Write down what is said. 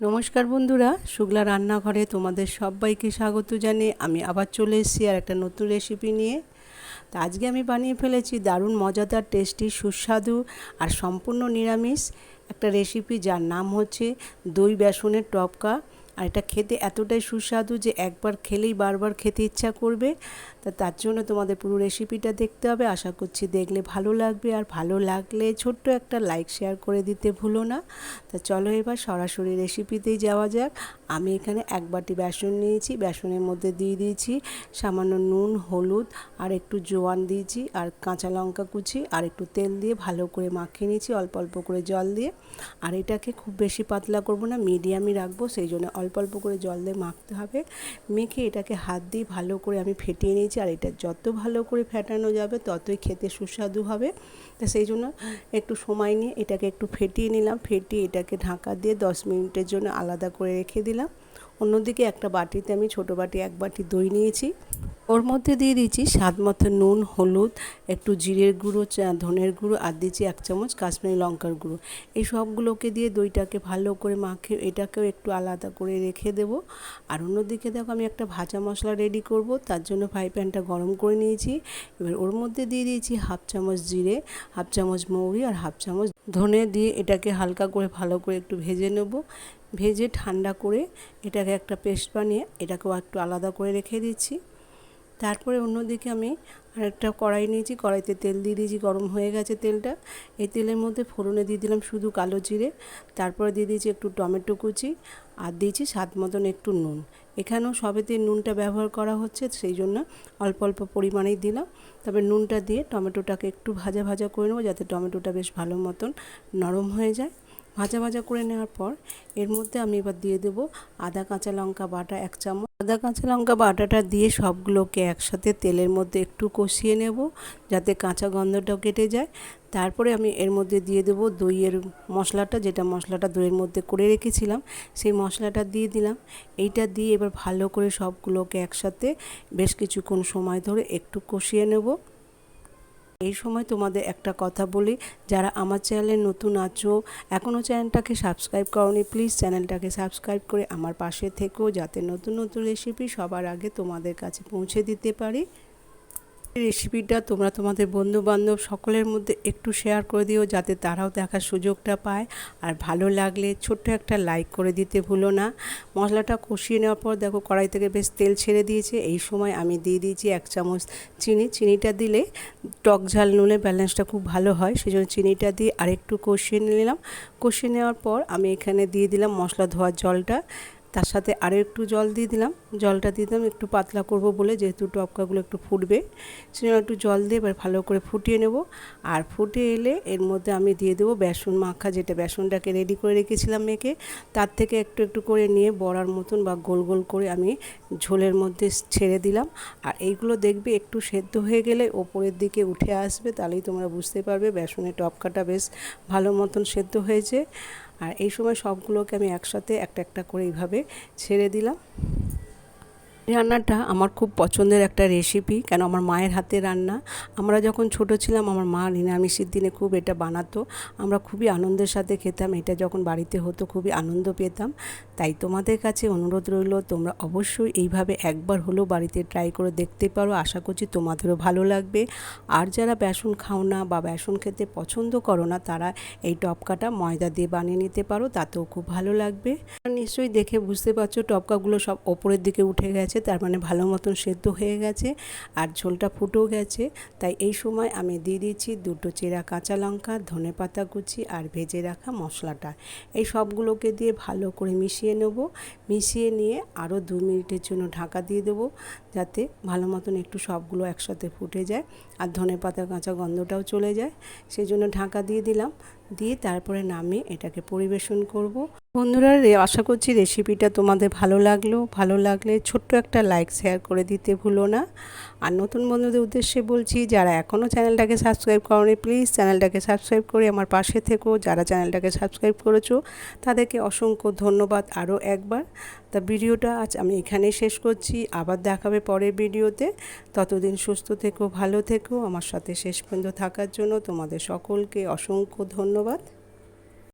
নমস্কার বন্ধুরা, শুক্লা রান্নাঘরে তোমাদের সবাইকে স্বাগত জানিয়ে আমি আবার চলে এসেছি আর একটা নতুন রেসিপি নিয়ে। তা আজকে আমি বানিয়ে ফেলেছি দারুণ মজাদার টেস্টি সুস্বাদু আর সম্পূর্ণ নিরামিষ একটা রেসিপি যার নাম হচ্ছে দই বেসনের টপকা। আর এটা খেতে এতটাই সুস্বাদু যে একবার খেলেই বারবার খেতে ইচ্ছা করবে। তা তার জন্য তোমাদের পুরো রেসিপিটা দেখতে হবে। আশা করছি দেখলে ভালো লাগবে। আর ভালো লাগলে ছোট্ট একটা লাইক শেয়ার করে দিতে ভুলো না। তা চলো এবার সরাসরি রেসিপিতেই যাওয়া যাক। আমি এখানে এক বাটি বেসন নিয়েছি। বেসনের মধ্যে দিয়ে দিয়েছি সামান্য নুন, হলুদ আর একটু জোয়ান দিয়েছি আর কাঁচা লঙ্কা কুচি আর একটু তেল দিয়ে ভালো করে মাখিয়ে নিয়েছি অল্প অল্প করে জল দিয়ে। আর এটাকে খুব বেশি পাতলা করব না মিডিয়ামই রাখব, সেই জন্য অল্প অল্প করে জল দিয়ে মাখতে হবে। মেখে এটাকে হাত দিয়ে ভালো করে আমি ফেটিয়ে নিয়েছি। আর এটা যত ভালো করে ফেটানো যাবে, ততই খেতে সুস্বাদু হবে। তা সেই জন্য একটু সময় নিয়ে এটাকে একটু ফেটিয়ে নিলাম, ফেটিয়ে এটাকে ঢাকা দিয়ে দশ মিনিটের জন্য আলাদা করে রেখে দিলাম। অন্যদিকে একটা বাটিতে আমি ছোটো বাটি, এক বাটি দই নিয়েছি। ওর মধ্যে দিয়ে দিয়েছি স্বাদ মতো নুন, হলুদ, একটু জিরের গুঁড়ো ধনের গুঁড়ো, আর দিয়েছি এক চামচ কাশ্মীরি লঙ্কার গুঁড়ো। এই সবগুলোকে দিয়ে দইটাকে ভালো করে মাখে, এটাকেও একটু আলাদা করে রেখে দেব। আর অন্যদিকে দেখো আমি একটা ভাজা মশলা রেডি করব, তার জন্য ফ্রাই প্যানটা গরম করে নিয়েছি। এবার ওর মধ্যে দিয়ে দিয়েছি হাফ চামচ জিরে, হাফ চামচ মৌরি, আর হাফ চামচ ধনে দিয়ে এটাকে হালকা করে ভালো করে একটু ভেজে নেব। ভেজে ঠান্ডা করে এটাকে একটা পেস্ট বানিয়ে এটাকেও একটু আলাদা করে রেখে দিচ্ছি। তারপরে অন্যদিকে আমি আরেকটা কড়াই নিয়েছি, কড়াইতে তেল দিয়ে দিয়েছি, গরম হয়ে গেছে তেলটা। এই তেলের মধ্যে ফোড়নে দিয়ে দিলাম শুধু কালো জিরে। তারপরে দিয়ে দিয়েছি একটু টমেটো কুচি আর দিয়েছি স্বাদ মতন একটু নুন। এখানেও সবেতে নুনটা ব্যবহার করা হচ্ছে, সেই জন্য অল্প অল্প পরিমাণেই দিলাম। তবে নুনটা দিয়ে টমেটোটাকে একটু ভাজা ভাজা করে নেব যাতে টমেটোটা বেশ ভালো মতন নরম হয়ে যায়। ভাজা ভাজা করে নেওয়ার পর এর মধ্যে আমি এবার দিয়ে দেবো আদা, কাঁচা লঙ্কা বাটা এক চামচ। আদা, কাঁচা লঙ্কা বাটাটা দিয়ে সবগুলোকে একসাথে তেলের মধ্যে একটু কষিয়ে নেব যাতে কাঁচা গন্ধটাও কেটে যায়। তারপরে আমি এর মধ্যে দিয়ে দেবো দইয়ের মশলাটা, যেটা মশলাটা দইয়ের মধ্যে করে রেখেছিলাম, সেই মশলাটা দিয়ে দিলাম। এইটা দিয়ে এবার ভালো করে সবগুলোকে একসাথে বেশ কিছুক্ষণ সময় ধরে একটু কষিয়ে নেব। এই সময় তোমাদের একটা কথা বলি, যারা আমার চ্যানেলে নতুন আছো এখনও চ্যানেলটাকে সাবস্ক্রাইব করনি প্লিজ চ্যানেলটাকে সাবস্ক্রাইব করে আমার পাশে থেকেও যাতে নতুন নতুন রেসিপি সবার আগে তোমাদের কাছে পৌঁছে দিতে পারি। রেসিপিটা তোমরা তোমাদের বন্ধু বান্ধব সকলের মধ্যে একটু শেয়ার করে দিও যাতে তারাও দেখার সুযোগটা পায়। আর ভালো লাগলে ছোট্ট একটা লাইক করে দিতে ভুলো না। মশলাটা কষিয়ে নেওয়ার পর দেখো কড়াই থেকে বেশ তেল ছেড়ে দিয়েছে। এই সময় আমি দিয়ে দিয়েছি এক চামচ চিনি। চিনিটা দিলে টক ঝাল নুনের ব্যালেন্সটা খুব ভালো হয়। সেই জন্য চিনিটা দিয়ে আরেকটু কষিয়ে নিলাম। কষিয়ে নেওয়ার পর আমি এখানে দিয়ে দিলাম মশলা ধোয়ার জলটা। তার সাথে আরও একটু জল দিয়ে দিলাম। জলটা দিয়ে দিলাম, একটু পাতলা করব বলে যেহেতু টপকাগুলো একটু ফুটবে। সেজন্য একটু জল দিয়ে এবার ভালো করে ফুটিয়ে নেব। আর ফুটে এলে এর মধ্যে আমি দিয়ে দেবো বেসন মাখা, যেটা বেসনটাকে রেডি করে রেখেছিলাম মেখে তার থেকে একটু একটু করে নিয়ে বড়ার মতন বা গোল গোল করে আমি ঝোলের মধ্যে ছেড়ে দিলাম। আর এইগুলো দেখবে একটু সেদ্ধ হয়ে গেলে ওপরের দিকে উঠে আসবে, তাহলেই তোমরা বুঝতে পারবে বেসনের টপকাটা বেশ ভালো মতন সেদ্ধ হয়েছে। আর এই সময় সবগুলোকে আমি একসাথে একটা একটা করে এইভাবে ছেড়ে দিলাম। রান্নাটা আমার খুব পছন্দের একটা রেসিপি কেন আমার মায়ের হাতে রান্না। আমরা যখন ছোট ছিলাম, আমার মা নিরামিষের দিনে খুব এটা বানাতো। আমরা খুবই আনন্দের সাথে খেতাম, এটা যখন বাড়িতে হতো খুবই আনন্দ পেতাম। তাই তোমাদের কাছে অনুরোধ রইল, তোমরা অবশ্যই এইভাবে একবার হলেও বাড়িতে ট্রাই করে দেখতে পারো। আশা করছি তোমাদেরও ভালো লাগবে। আর যারা বেসন খাও না বা বেসন খেতে পছন্দ করো না, তারা এই টপকাটা ময়দা দিয়ে বানিয়ে নিতে পারো, তাতেও খুব ভালো লাগবে। নিশ্চয়ই দেখে বুঝতে পারছ, টপকাগুলো সব ওপরের দিকে উঠে গেছে। গেছে তার মানে ভালো মতন সেদ্ধ হয়ে গেছে আর ঝোলটা ফুটেও গেছে। তাই এই সময় আমি দিয়ে দিয়েছি দুটো চেরা কাঁচা লঙ্কা, ধনে পাতা কুচি আর ভেজে রাখা মশলাটা। এই সবগুলোকে দিয়ে ভালো করে মিশিয়ে নেব। মিশিয়ে নিয়ে আরও দু মিনিটের জন্য ঢাকা দিয়ে দেবো যাতে ভালো মতন একটু সবগুলো একসাথে ফুটে যায় আর ধনে পাতা কাঁচা গন্ধটাও চলে যায়। সেই জন্য ঢাকা দিয়ে দিলাম। দিয়ে তারপরে নামিয়ে এটাকে পরিবেশন করব। বন্ধুরা আশা করছি রেসিপিটা তোমাদের ভালো লাগল। ভালো লাগলে ছোট্ট একটা লাইক শেয়ার করে দিতে ভুলো না। আর নতুন বন্ধুদের উদ্দেশ্যে বলছি, যারা এখনও চ্যানেলটাকে সাবস্ক্রাইব করেনি প্লিজ চ্যানেলটাকে সাবস্ক্রাইব করে আমার পাশে থেকো। যারা চ্যানেলটাকে সাবস্ক্রাইব করেছ, তাদেরকে অসংখ্য ধন্যবাদ আরও একবার। তা ভিডিওটা আজ আমি এখানেই শেষ করছি। আবার দেখাবে পরের ভিডিওতে। ততদিন সুস্থ থেকো, ভালো থেকো। আমার সাথে শেষ পর্যন্ত থাকার জন্য তোমাদের সকলকে অসংখ্য ধন্যবাদ।